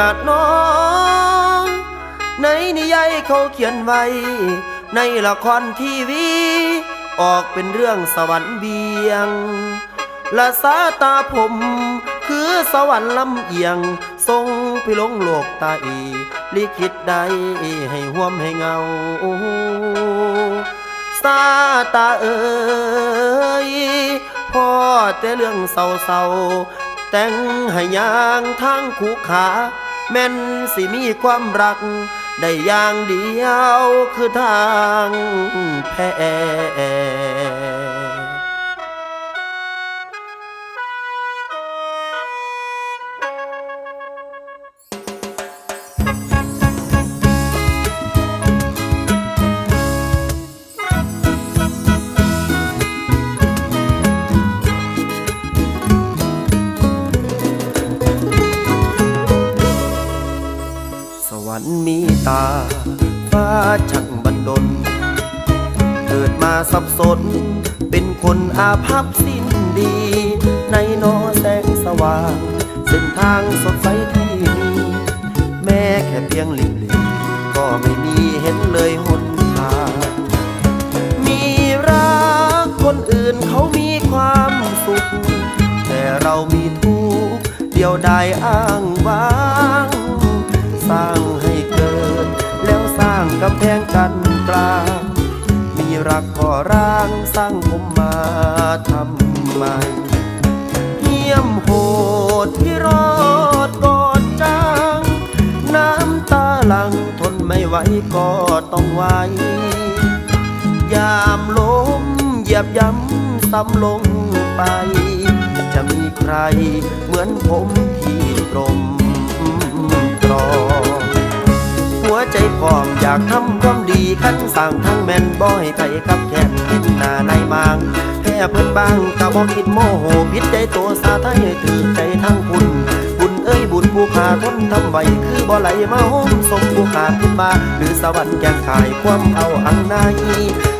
ละน้อง ในนิยายเขาเขียนไว้ ในละครทีวี ออกเป็นเรื่องสวรรค์เบียงและสาตาผม คือสวรรค์ลำเอียง ทรงไปลงโลกตาอีลิขิตใดให้ห่วมให้เงาสาตาเอ่ยพ่อแต่เรื่องเศร้าๆแต่งให้ยางทางคู่ขา แม่นสิมีความรัก ได้อย่างเดียวคือทางแพ้ ตา ฟ้าช่างบันดล เกิดมาสับสน เป็นคนอาภัพสิ้นดี ในนอแสงสว่าง เส้นทางสดใสที่มี แม้แค่เพียงหลิบหลิก็ไม่มีเห็นเลยหนทางมีรักคนอื่นเขามีความสุข แต่เรามีทุกข์เดียวดายอ้า รักก่อร่างสร้างผมมาทำไมเยี่ยมโหดที่รอดกอดจาง น้ำตาหลังทนไม่ไหวก็ต้องไหวยามล้มเหยียบย้ำซ้ำลงไป จะมีใครเหมือนผมที่ตรมตรอง ใจพร้อมอยากทำความดีขั้นสั่งทั้งแม่นบ่ให้ไปกับแขนเห็นหน้าในมางแค่เพิ่นบางก็บ่คิดโมโหผิดใจตัวสาไทยถือใจทั้งคุณบุญเอ้ยบุญผู้ขาทนทำไว้คือบ่ไหลมาโฮมสมผู้ขาขึ้นมาหรือสวรรค์แกงขายความเอาอังนใน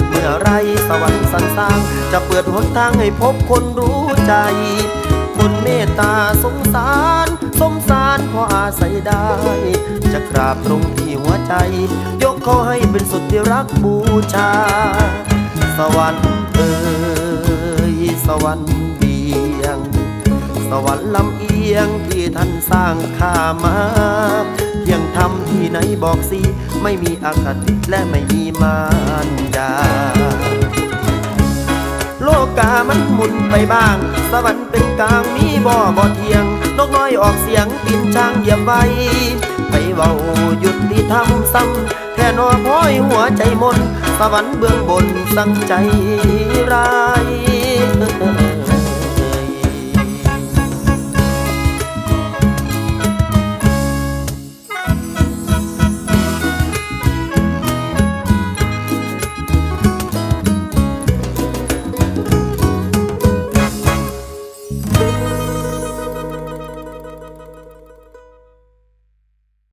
เมื่อไรสวรรค์สันสร้าง จะเปิดหนทางให้พบคนรู้ใจ คนเมตตาสงสาร สมสารพออาศัยได้ จะกราบตรงที่หัวใจ ยกเขาให้เป็นสุดที่รักบูชา สวรรค์เอ่ยสวรรค์เบียง สวรรค์ลำเอียงที่ท่านสร้างข้ามาเพียงทำที่ไหนบอกสิ ไม่มีอคติและไม่มีมารดา มันหมุนไปบ้าง สวรรค์เป็นกลางมีบ่อบ่เทียง นกน้อยออกเสียงปินช่างเหยียบไว้ไปเบาหยุดที่ทำซ้ำแท่นอพ้อยหัวใจมน สวรรค์เบื้องบนสั่งใจร้าย